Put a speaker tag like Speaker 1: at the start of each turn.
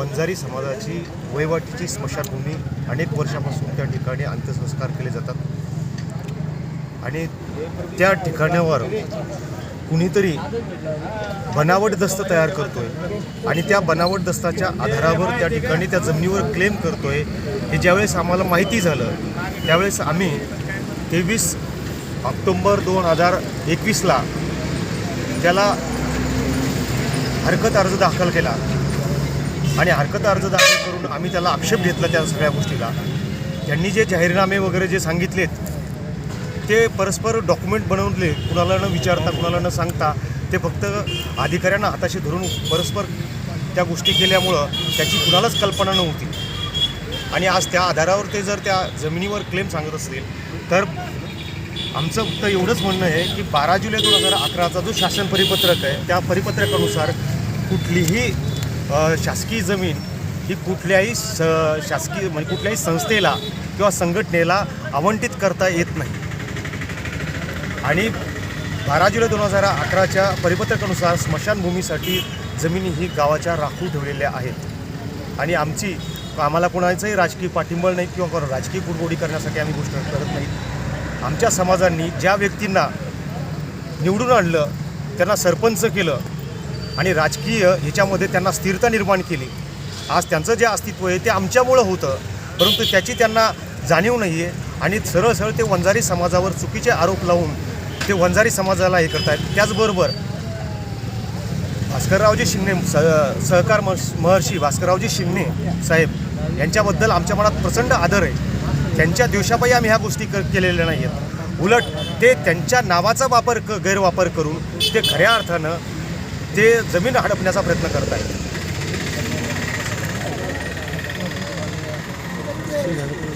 Speaker 1: वंजारी समाजाची वैवाटीची स्मशानभूमी अनेक वर्षापासून त्या ठिकाणी अंत्यसंस्कार केले जातात. आणि त्या ठिकाणावर कुणीतरी बनावट दस्त तयार करतोय आणि त्या बनावट दस्ताच्या आधारावर त्या ठिकाणी त्या जमिनीवर क्लेम करतोय हे ज्यावेळेस आम्हाला माहिती झालं त्यावेळेस आम्ही तेवीस ऑक्टोंबर दोन हजार एकवीसला त्याला हरकत अर्ज दाखल केला. आणि हरकत अर्ज दाखल करून आम्ही त्याला आक्षेप घेतला त्या सगळ्या गोष्टीला. त्यांनी जे जाहीरनामे वगैरे जे सांगितलेत ते परस्पर डॉक्युमेंट बनवले कुणाला न विचारता कुणाला न सांगता ते फक्त अधिकाऱ्यांना हाताशी धरून परस्पर त्या गोष्टी केल्यामुळं त्याची कुणालाच कल्पना नव्हती. आणि आज त्या आधारावर ते जर त्या जमिनीवर क्लेम सांगत असतील तर आमचं फक्त एवढंच म्हणणं आहे की बारा जुलै दोन हजार अकराचा जो शासन परिपत्रक आहे त्या परिपत्रकानुसार कुठलीही शासकीय जमीन ही कुठल्याही स शासकीय म्हणजे कुठल्याही संस्थेला किंवा संघटनेला आवंटित करता येत नाही. आणि बारा जुलै दोन हजार अकराच्या परिपत्रकानुसार स्मशानभूमीसाठी जमिनी ही गावाच्या राखून ठेवलेल्या आहेत. आणि आमची आम्हाला कोणाचंही राजकीय पाठिंबळ नाही किंवा राजकीय कुडबोडी करण्यासाठी आम्ही गोष्ट करत नाही. आमच्या समाजांनी ज्या व्यक्तींना निवडून आणलं त्यांना सरपंच केलं आणि राजकीय ह्याच्यामध्ये त्यांना स्थिरता निर्माण केली. आज त्यांचं जे अस्तित्व आहे ते आमच्यामुळं होतं. परंतु त्याची त्यांना जाणीव नाही आहे आणि सरळ सरळ ते वंजारी समाजावर चुकीचे आरोप लावून ते वंजारी समाजाला हे करत आहेत त्याचबरोबर भास्कररावजी शिंगणे स सहकार महर्षी भास्कररावजी शिंगणे साहेब यांच्याबद्दल आमच्या मनात प्रचंड आदर आहे. त्यांच्या दिवसापायी आम्ही ह्या गोष्टी क केलेल्या नाही आहेत उलट ते त्यांच्या नावाचा वापर क गैरवापर करून ते खऱ्या अर्थानं ते जमीन हडपण्याचा प्रयत्न करत आहेत